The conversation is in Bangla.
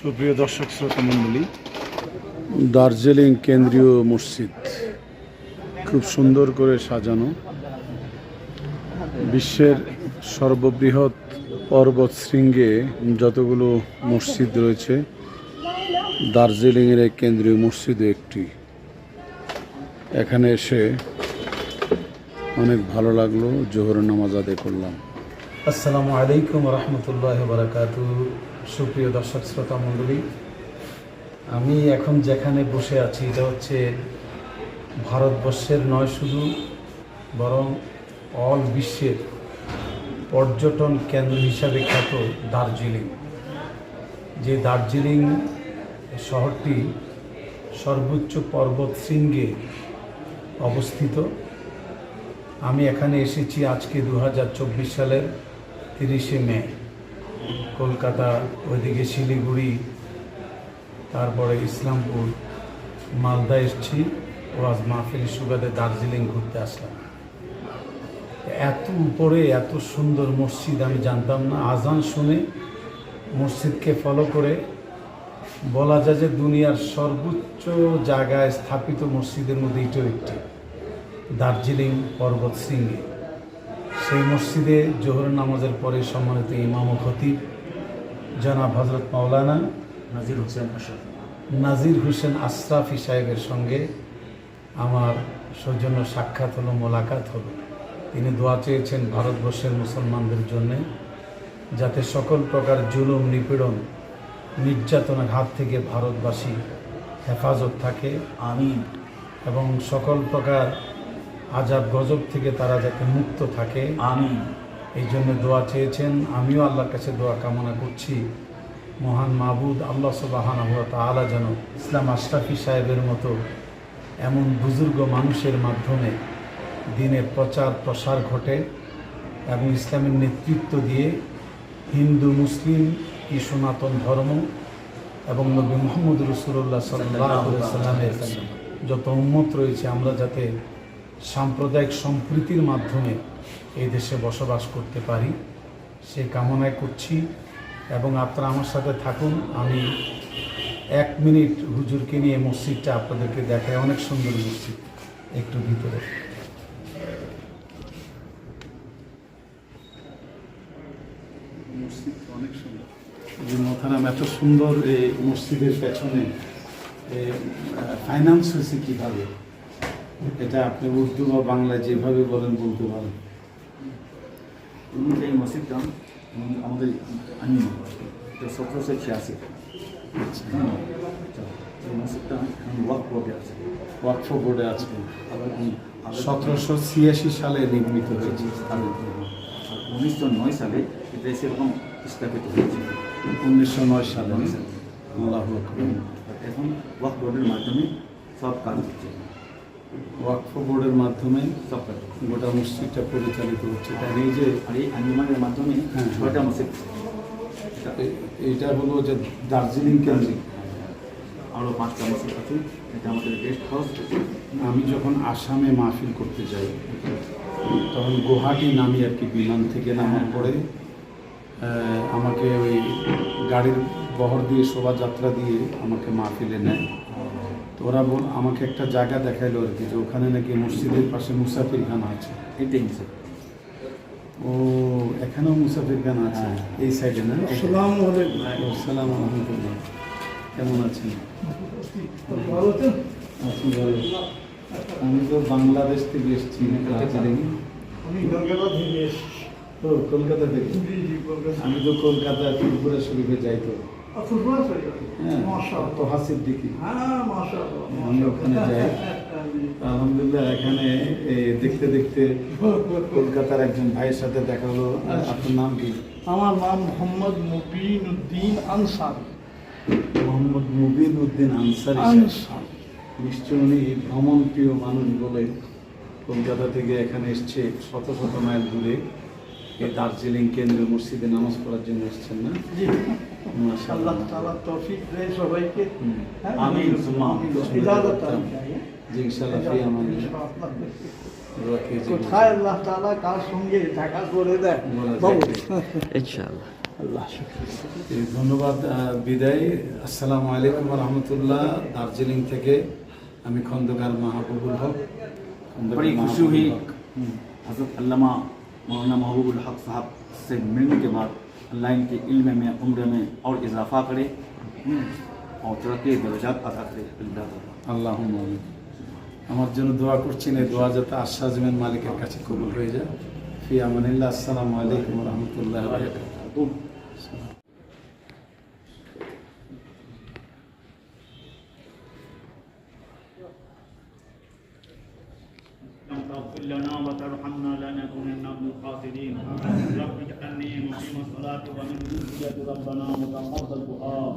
সুপ্রিয় দর্শক শ্রোতা মণ্ডলী দার্জিলিং কেন্দ্রীয় মসজিদ খুব সুন্দর করে সাজানো। বিশ্বের সর্ববৃহৎ পর্বত শৃঙ্গে যতগুলো মসজিদ রয়েছে দার্জিলিংয়ের এক কেন্দ্রীয় মসজিদও একটি। এখানে এসে অনেক ভালো লাগল জোহর নামাজ আদায় করলাম। আসসালামু আলাইকুম রহমতুল্লাহ বারাকাত সুপ্রিয় দর্শক শ্রোতা মণ্ডলী, আমি এখন যেখানে বসে আছি এটা হচ্ছে ভারতবর্ষের নয় শুধু, বরং অল বিশ্বের পর্যটন কেন্দ্র হিসাবে খ্যাত দার্জিলিং। যে দার্জিলিং শহরটি সর্বোচ্চ পর্বত শৃঙ্গে অবস্থিত। আমি এখানে এসেছি আজকে দু হাজার চব্বিশ সালের তিরিশে মে। কলকাতা, ওইদিকে শিলিগুড়ি, তারপরে ইসলামপুর, মালদা এসেছি, ওয়াজ মাহফিল সুগাদে দার্জিলিং ঘুরতে আসলাম। এত উপরে এত সুন্দর মসজিদ আমি জানতাম না। আজান শুনে মসজিদকে ফলো করে বলা যায় যে দুনিয়ার সর্বোচ্চ জায়গায় স্থাপিত মসজিদের মধ্যে এটাও একটি, দার্জিলিং পর্বত শৃঙ্গে। সেই মসজিদে জোহর নামাজের পরে সম্মানিত ইমাম ও খতিব জনাব হজরত মাওলানা নাজির হোসেন আশরাফ। নাজির হোসেন আশরাফি সাহেবের সঙ্গে আমার সৌজন্য সাক্ষাৎ হলো মোলাকাত হলো। তিনি দোয়া চেয়েছেন ভারতবর্ষের মুসলমানদের জন্য যাতে সকল প্রকার জুলুম নিপীড়ন নির্যাতনের হাত থেকে ভারতবাসী হেফাজত থাকে আমিন। এবং সকল প্রকার আজাব গজব থেকে তারা যাতে মুক্ত থাকে। আমিন। এই জন্য দোয়া চেয়েছেন। আমিও আল্লাহর কাছে দোয়া কামনা করছি। মহান মাহবুদ আল্লাহ সুবাহান তালা যেন ইসলাম আশরাফি সাহেবের মতো এমন বুজুর্গ মানুষের মাধ্যমে দিনের প্রচার প্রসার ঘটে এবং ইসলামের নেতৃত্ব দিয়ে হিন্দু মুসলিম কি সনাতন ধর্ম এবং নবী মোহাম্মদ রসুল্লাহ সাল্লাহ সাল্লামের যত উন্মত রয়েছে আমরা যাতে সাম্প্রদায়িক সম্প্রীতির মাধ্যমে এই দেশে বসবাস করতে পারি। সে কামনায় করছি এবং আপনারা আমার সাথে থাকুন। আমি এক মিনিট হুজুরকে নিয়ে মসজিদটা আপনাদেরকে দেখায় অনেক সুন্দর মসজিদ, একটু ভিতরে। মসজিদ অনেক সুন্দর। এত সুন্দর এই মসজিদের পেছনে ফাইন্যান্স হয়েছে কীভাবে? এটা আপনি উর্দু বা বাংলায় যেভাবে বলেন বলতে পারেন। এই মসজিদটা আমাদের আমিন সতেরোশো ছিয়াশি। এই মসজিদটা এখন ওয়াক বোর্ডে আছে। ওয়াকফ বোর্ডে আছে। আবার সতেরোশো ছিয়াশি সালে নির্মিত হয়েছে। আর উনিশশো নয় সালে এটা সেরকম স্থাপিত হয়েছে। উনিশশো নয় সালে। আল্লাহ। এখন ওয়াক বোর্ডের মাধ্যমে সব কাজ হচ্ছে। ওয়াকফ বোর্ডের মাধ্যমে গোটা মসজিদটা পরিচালিত হচ্ছে। তাই এই যে এই মাধ্যমে হ্যাঁ। ছয়টা মসজিদ। এটা হলো যে দার্জিলিং কেন্দ্রিক। আরও পাঁচটা মসজিদ আছে। এটা আমাদের গেস্ট হাউস আমি যখন আসামে মাহফিল করতে যাই তখন গুয়াহাটি নামি আর কি বিমান থেকে নামার পরে আহ, আমাকে ওই গাড়ির বহর দিয়ে শোভাযাত্রা দিয়ে আমাকে মাহফিলে নেয়। তো ওরা বল আমাকে একটা জায়গা দেখাইলো আর কি যে ওখানে নাকি মসজিদের পাশে মুসাফির খানা আছে। এটাই ও এখানেও মুসাফির খানা আছে? হ্যাঁ। এই সাইডে না? আসসালামু আলাইকুম। আসসালাম রহমতুল্লাহ কেমন আছেন। আমি তো বাংলাদেশ থেকে এসেছি কলকাতা থেকে। আমি তো কলকাতা ত্রিপুরা শরীফে যাই হ্যাঁ হ্যাঁ। আলহামদুলিল্লাহ এখানে দেখতে দেখতে কলকাতার একজন ভাইয়ের সাথে দেখা হলো। আপনার নাম কি? আমার নাম মোহাম্মদ মুবিন উদ্দিন আনসার। মোহাম্মদ মুবিন উদ্দিন। আনসার। নিশ্চয় উনি ভ্রমণ প্রিয় মানুষ বলে কলকাতা থেকে এখানে এসছে শত শত মাইল দূরে। দার্জিলিং কেন্দ্রীয় মসজিদে নামাজ পড়ার জন্য এসছেন না? ধন্যবাদ বিদায়। আসসালাম আলাইকুম রহমতুল্লাহ। দার্জিলিং থেকে আমি খন্দকার মাহবুবুল হক। খুশি मौलाना महबूबुल हक साहब से मिलने के बाद अल्लाह इनके इल्म में उम्र में और इजाफा करे हम्म, और तरक्की दर्जात अदा करे अल्लाह ताला। আল্লাহ আমার জন্য দোয়া করছেন এই দোয়া যাতে আশ্বাজমেন মালিকের কাছে কবুল হয়ে যায় ফি আমানিল্লাহ আসসালামু আলাইকুম রহমতুল্লাহ تغفر لنا وترحمنا لنكونن من الخاسرين رب اجعلني مقيم الصلاة ومن ربنا وتقبل دعاء.